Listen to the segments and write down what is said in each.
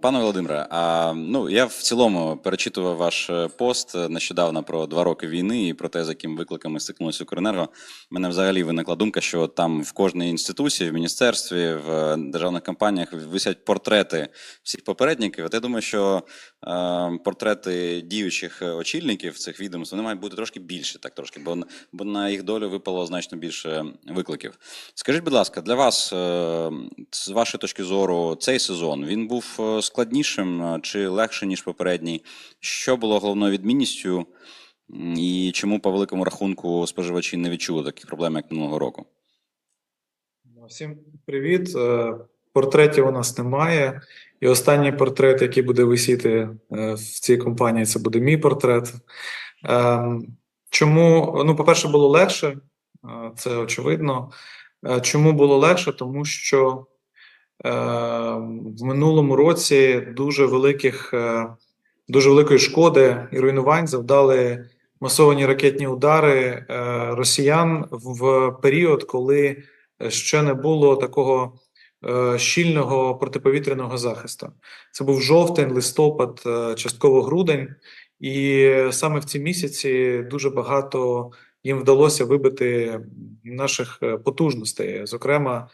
Пане Володимире, а, ну я в цілому перечитував ваш е, пост е, нещодавно про два роки війни і про те, з якими викликами стикнулося Укренерго. Мене взагалі виникла думка, що там в кожній інституції, в міністерстві, в е, державних компаніях висять портрети всіх попередників. От я думаю, що е, портрети діючих очільників цих відомств вони мають бути трошки більше, так трошки, бо, бо на їх долю випало значно більше викликів. Скажіть, будь ласка, для вас, е, з вашої точки зору, цей сезон він був складнішим е, чи легше, ніж попередній? Що було головною відмінністю, і чому по великому рахунку споживачі не відчули таких проблем, як минулого року? Ну, Всім привіт. Е, Портретів у нас немає. І останній портрет, який буде висіти е, в цій компанії, це буде мій портрет. Ем, Чому? Ну, по-перше, було легше, це очевидно. Чому було легше? Тому що в минулому році дуже великих, е, дуже великої шкоди і руйнувань завдали масовані ракетні удари е, росіян в період, коли ще не було такого е, щільного протиповітряного захисту. Це був жовтень, листопад, е, частково грудень, і саме в ці місяці дуже багато їм вдалося вибити наших е, потужностей. Зокрема, е,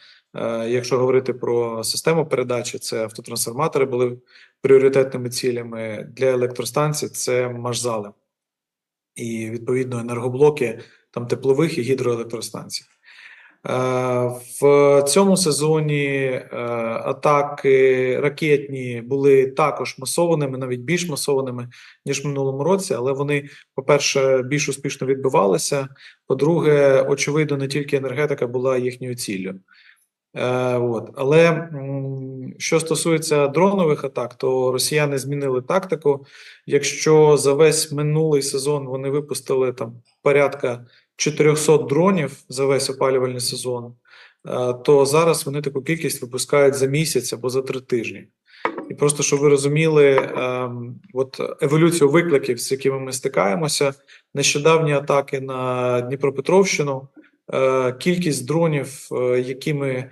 якщо говорити про систему передачі, це автотрансформатори були пріоритетними цілями для електростанцій. Це машзали і відповідно енергоблоки там теплових і гідроелектростанцій. Е, В цьому сезоні е, атаки ракетні були також масованими, навіть більш масованими, ніж в минулому році, але вони, по-перше, більш успішно відбивалися. По-друге, очевидно, не тільки енергетика була їхньою ціллю. Е, от. Але що стосується дронових атак, то росіяни змінили тактику. Якщо за весь минулий сезон вони випустили там порядка 400 дронів за весь опалювальний сезон, е, то зараз вони таку кількість випускають за місяць або за три тижні. І просто щоб ви розуміли, ем, от еволюцію викликів, з якими ми стикаємося, нещодавні атаки на Дніпропетровщину, е, кількість дронів, якими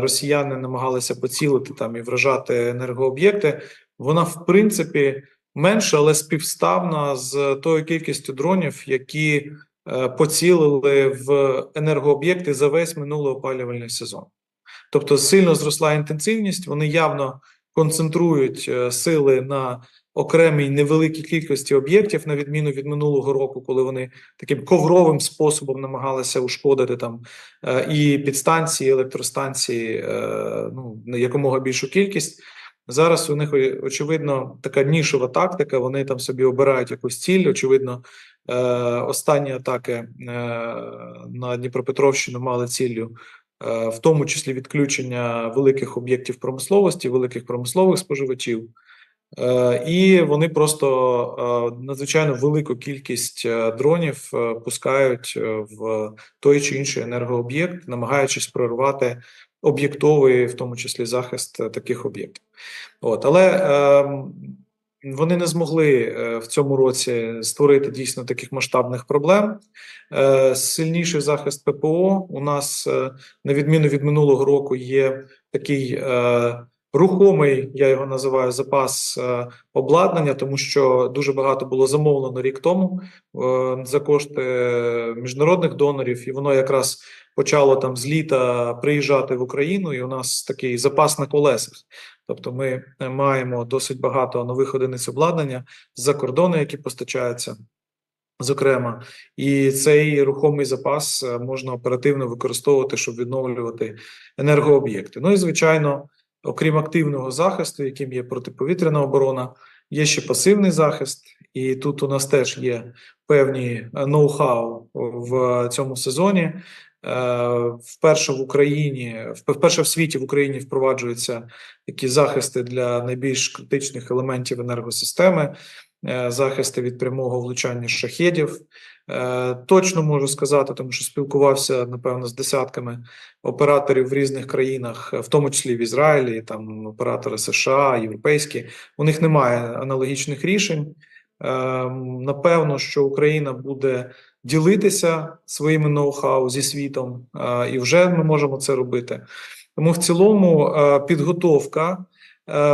росіяни намагалися поцілити там і вражати енергооб'єкти, вона в принципі менша, але співставна з тою кількістю дронів, які е, поцілили в енергооб'єкти за весь минулий опалювальний сезон. Тобто сильно зросла інтенсивність, вони явно концентрують е, сили на окремій невеликій кількості об'єктів, на відміну від минулого року, коли вони таким ковровим способом намагалися ушкодити там е, і підстанції, і електростанції, е, ну якомога більшу кількість. Зараз у них очевидно така нішова тактика. Вони там собі обирають якусь ціль. Очевидно, е, останні атаки е, на Дніпропетровщину мали ціллю е, в тому числі відключення великих об'єктів промисловості, великих промислових споживачів. Е, І вони просто е, надзвичайно велику кількість е, дронів пускають в той чи інший енергооб'єкт, намагаючись прорвати об'єктовий, в тому числі захист таких об'єктів. От, але е, вони не змогли в цьому році створити дійсно таких масштабних проблем. Сильніший захист ППО у нас, на відміну від минулого року, є такий. Рухомий, я його називаю запас е, обладнання, тому що дуже багато було замовлено рік тому е, за кошти міжнародних донорів, і воно якраз почало там з літа приїжджати в Україну, і у нас такий запас на колесах. Тобто, ми е, маємо досить багато нових одиниць обладнання з-за кордону, які постачаються. Зокрема, і цей рухомий запас можна оперативно використовувати, щоб відновлювати енергооб'єкти. Ну і звичайно, окрім активного захисту, яким є протиповітряна оборона, є ще пасивний захист, і тут у нас теж є певні е, ноу-хау в цьому сезоні. Е, Вперше в Україні, вперше в світі в Україні впроваджуються такі захисти для найбільш критичних елементів енергосистеми, захисти від прямого влучання шахедів. Е, Точно можу сказати, тому що спілкувався напевно з десятками операторів в різних країнах, в тому числі в Ізраїлі, там оператори США, європейські. У них немає аналогічних рішень. Е, Напевно, що Україна буде ділитися своїми ноу-хау зі світом, е, і вже ми можемо це робити. Тому в цілому е, підготовка е,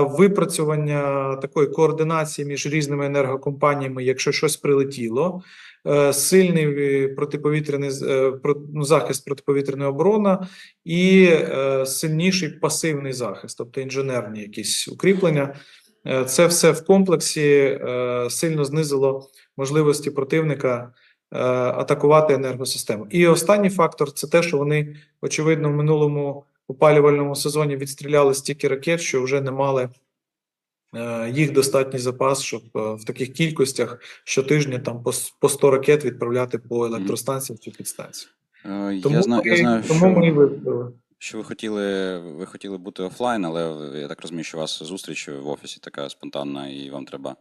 випрацювання такої координації між різними енергокомпаніями, якщо щось прилетіло, е, сильний е, протиповітряний е, ну, захист протиповітряної оборони і е, сильніший пасивний захист, тобто інженерні якісь укріплення. Е, Це все в комплексі е, сильно знизило можливості противника е, атакувати енергосистему. І останній фактор це те, що вони, очевидно, в минулому опалювальному сезоні відстріляли стільки ракет, що вже не мали е, їх достатній запас, щоб е, в таких кількостях щотижня там по с- 100 ракет відправляти по електростанціям чи підстанціям. Е, Тому, Я знаю, я знаю, тому що... ми і вибрали. Що ви хотіли, ви хотіли бути офлайн, але я так розумію, що у вас зустріч в офісі така спонтанна, і вам треба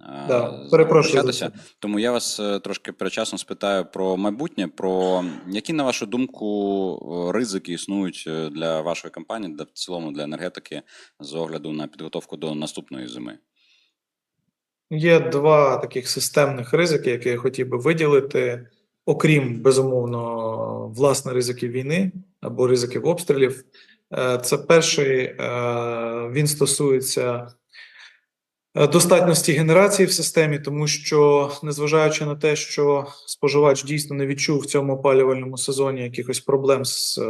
е, Да, перепрошую. Тому я вас е, трошки передчасно спитаю про майбутнє, про які, на вашу думку, е, ризики існують для вашої компанії, для в цілому для енергетики з огляду на підготовку до наступної зими. Є два таких системних ризики, які я хотів би виділити, окрім безумовно власне ризиків війни або ризиків обстрілів. Е, Це перший е, він стосується е, достатності генерації в системі, тому що, незважаючи на те, що споживач дійсно не відчув в цьому опалювальному сезоні якихось проблем з,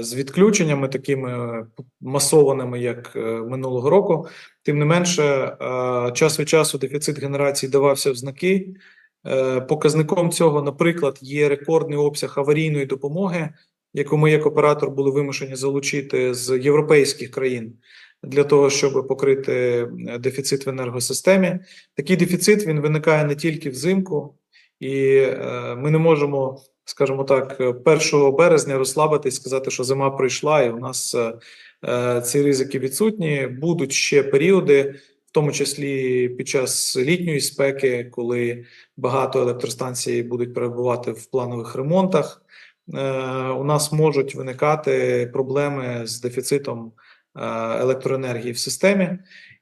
з відключеннями, такими масованими, як минулого року, тим не менше, час від часу дефіцит генерації давався в знаки. Е, Показником цього, наприклад, є рекордний обсяг аварійної допомоги, яку ми як оператор були вимушені залучити з європейських країн для того, щоб покрити е, дефіцит в енергосистемі. Такий дефіцит він виникає не тільки взимку, і е, ми не можемо, скажімо так, е, 1 березня розслабитись, сказати, що зима прийшла, і у нас ці ризики відсутні. Будуть ще періоди, тому числі під час літньої спеки, коли багато електростанцій будуть перебувати в планових ремонтах. Е, У нас можуть виникати проблеми з дефіцитом е, електроенергії в системі.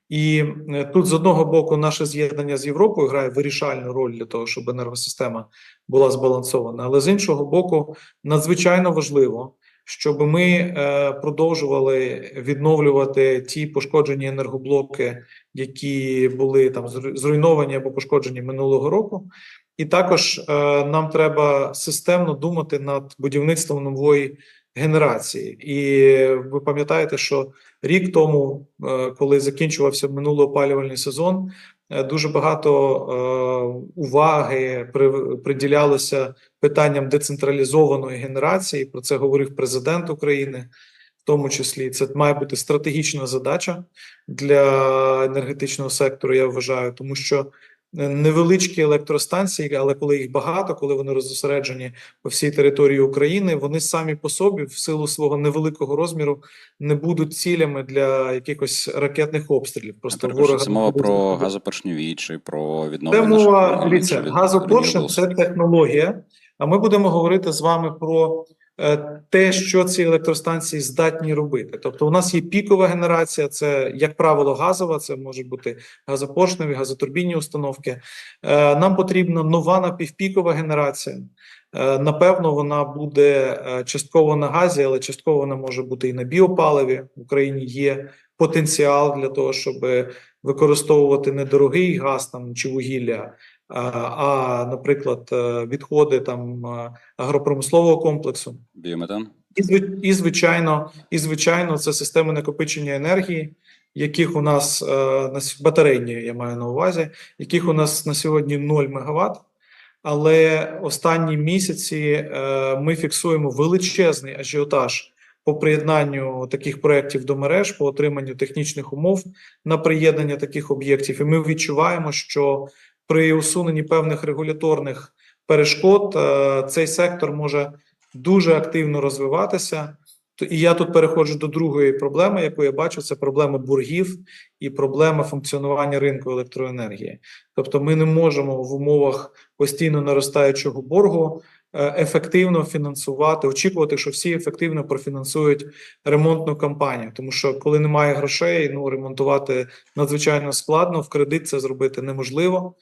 І е, тут з одного боку наше з'єднання з Європою грає вирішальну роль для того, щоб енергосистема була збалансована. Але з іншого боку, надзвичайно важливо, щоб ми е, продовжували відновлювати ті пошкоджені енергоблоки, які були там зруйновані або пошкоджені минулого року. І також е, нам треба системно думати над будівництвом нової генерації. І ви пам'ятаєте, що рік тому, е, коли закінчувався минулий опалювальний сезон, дуже багато е, уваги при- приділялося питанням децентралізованої генерації. Про це говорив президент України. В тому числі це має бути стратегічна задача для енергетичного сектору. Я вважаю, тому що е, невеличкі електростанції, але коли їх багато, коли вони розосереджені по всій території України, вони самі по собі, в силу свого невеликого розміру, не будуть цілями для якихось ракетних обстрілів. Просто ворога це мова про газопоршневі чи про Це відновлення мова вугілля чи від газопоршень це технологія. А ми будемо говорити з вами про те, що ці електростанції здатні робити. Тобто, у нас є пікова генерація, це як правило газова, це можуть бути газопоршневі, газотурбінні установки. Е, Нам потрібна нова напівпікова генерація. Е, Напевно, вона буде е, частково на газі, але частково вона може бути і на біопаливі. В Україні є потенціал для того, щоб використовувати недорогий газ там чи вугілля, а, наприклад, е, відходи там е, агропромислового комплексу. Біометан? І, звичайно, і звичайно, це системи накопичення енергії, яких у нас е, батарейні, я маю на увазі, яких у нас на сьогодні 0 мегаватт. Але останні місяці ми фіксуємо величезний ажіотаж по приєднанню таких проєктів до мереж, по отриманню технічних умов на приєднання таких об'єктів. І ми відчуваємо, що при усуненні певних регуляторних перешкод е, цей сектор може дуже активно розвиватися. І я тут переходжу до другої проблеми, яку я бачу, це проблема боргів і проблема функціонування ринку електроенергії. Тобто, ми не можемо в умовах постійно наростаючого боргу е, ефективно фінансувати, очікувати, що всі ефективно профінансують ремонтну кампанію. Тому що коли немає грошей, ну ремонтувати надзвичайно складно. В кредит це зробити неможливо.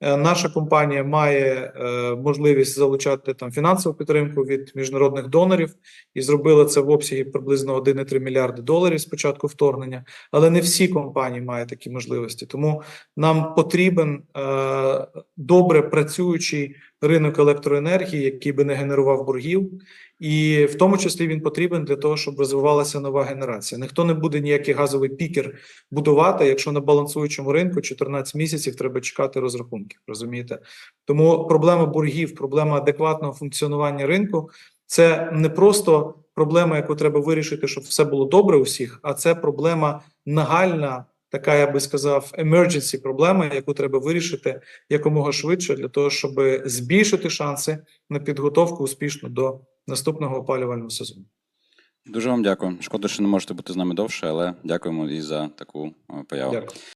Е, Наша компанія має е, можливість залучати там фінансову підтримку від міжнародних донорів і зробила це в обсягі приблизно 1,3 мільярди доларів з початку вторгнення. Але не всі компанії мають такі можливості. Тому нам потрібен е, добре працюючий ринок електроенергії, який би не генерував боргів, і в тому числі він потрібен для того, щоб розвивалася нова генерація. Ніхто не буде ніякий газовий пікер будувати, якщо на балансуючому ринку 14 місяців треба чекати розрахунків. Розумієте? Тому проблема боргів, проблема адекватного функціонування ринку це не просто проблема, яку треба вирішити, щоб все було добре у всіх, а це проблема нагальна. Така, я би сказав, emergency проблема, яку треба вирішити якомога швидше для того, щоб збільшити шанси на підготовку успішно до наступного опалювального сезону. Дуже вам дякую. Шкода, що не можете бути з нами довше, але дякуємо і за таку е, появу. Дякую.